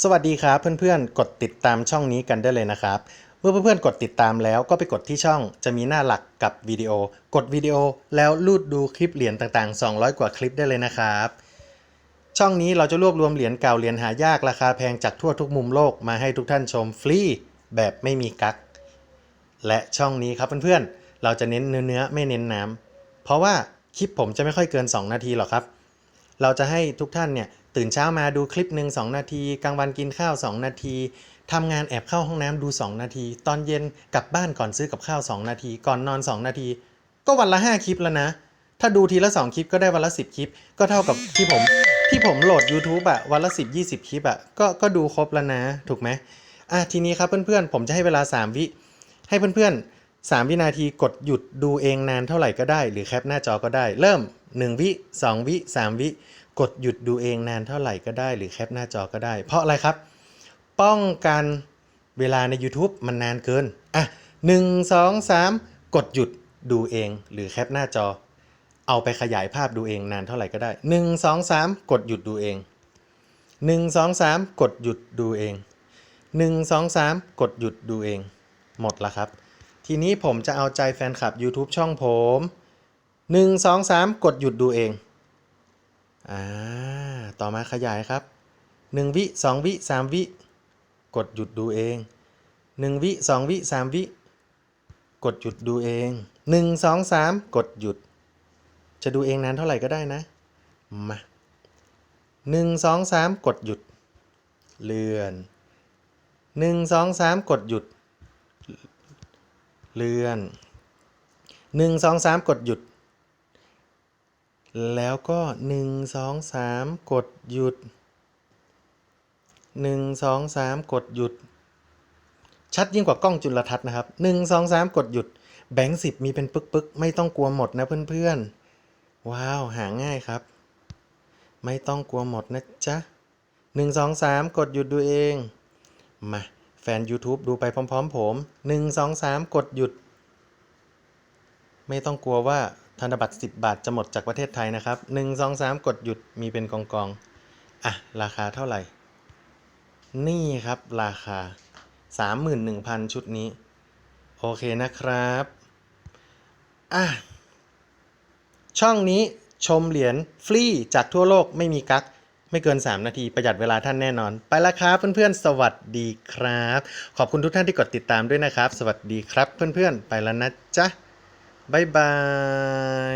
สวัสดีครับเพื่อนๆ กดติดตามช่องนี้กันได้เลยนะครับ เมื่อเพื่อนๆ กดติดตามแล้วก็ไปกดที่ช่องจะมีหน้าหลักกับวิดีโอ กดวิดีโอแล้วลูดดูคลิปเหรียญต่างๆ 200 กว่าคลิปได้เลยนะครับ ช่องนี้เราจะรวบรวมเหรียญเก่าเหรียญหายากราคาแพงจากทั่วทุกมุมโลกมาให้ทุกท่านชมฟรีแบบไม่มีกักและช่องนี้ครับเพื่อนๆ เราจะเน้นเนื้อๆไม่เน้นน้ำเพราะว่าคลิปผมจะไม่ค่อยเกิน 2 นาทีหรอกครับ เราจะให้ทุกท่านเนี่ยตื่นเช้ามาดูคลิปหนึ่ง2นาที กลางวันกินข้าว 2 นาทีทำงานแอบเข้าห้องน้ำดู 2 นาที ตอนเย็นกลับบ้านก่อนซื้อกับข้าว 2 นาที ก่อนนอน 2 นาที ก็วันละ 5 คลิปแล้วนะ ถ้าดูทีละ 2 คลิปก็ได้วันละ 10 คลิป ก็เท่ากับที่ผมที่ผมโหลด YouTube อะวันละ 10 20 คลิปอะก็ก็ดูครบแล้วนะ ถูกไหมอะทีนี้ครับเพื่อนๆ ผมจะให้เวลา 3 วิ ให้เพื่อนๆ 3 วินาทีกดหยุดดูเองนานเท่าไหร่ก็ได้ หรือแคปหน้าจอก็ได้ เริ่ม 1 วิ 2 วิ 3 วิ กดหยุดดูเองนานเท่าไหร่ก็ได้หรือแคปหน้าจอก็ได้ เพราะอะไรครับ ป้องกันเวลาใน YouTube มันนานเกิน อะ 1 2 3 กดหยุดดูเอง หรือแคปหน้าจอ เอาไปขยายภาพดูเองนานเท่าไหร่ก็ได้ 1 2 3 กดหยุดดูเอง 1 2 3 กดหยุดดูเอง 1 2 3 กดหยุดดูเอง หมดละครับ ทีนี้ผมจะเอาใจแฟนคลับ YouTube ช่องผม 1 2 3 กดหยุดดูเอง อ่า ต่อมาขยายครับ 1 วิ 2 วิ 3 วิ กดหยุดดูเอง 1 วิ 2 วิ 3 วิ กดหยุดดูเอง 1 2 3 กดหยุด จะดูเองนานเท่าไหร่ก็ได้นะ มา1 2 3กดหยุด เลื่อน1 2 3กดหยุด เลื่อน1 2 3กดหยุด แล้วก็ 1 2 3 กดหยุด 1 2 3 กดหยุด ชัดยิ่งกว่ากล้องจุลทรรศน์นะครับ 1 2 3 กดหยุด แบงค์สิบมีเป็นปึกๆ ไม่ต้องกลัวหมดนะเพื่อนๆ ว้าว หาง่ายครับ ไม่ต้องกลัวหมดนะจ๊ะ 1 2 3 กดหยุดดูเอง มา แฟน YouTube ดูไปพร้อมๆ ผม 1 2 3 กดหยุด ไม่ต้องกลัวว่า ธนบัตร 10 บาทจะหมดจากประเทศไทยนะครับ 1 2 3 กดหยุดมีเป็นกองกองอะ ราคาเท่าไหร่ นี่ครับราคา 31,000 ชุดนี้ โอเคนะครับอะช่องนี้ชมเหรียญฟรีจากทั่วโลกไม่มีกักไม่เกิน 3 นาทีประหยัดเวลาท่านแน่นอน ไปแล้วครับเพื่อนๆ สวัสดีครับ ขอบคุณทุกท่านที่กดติดตามด้วยนะครับ สวัสดีครับเพื่อนๆ ไปแล้วนะจ๊ะ Bye-bye.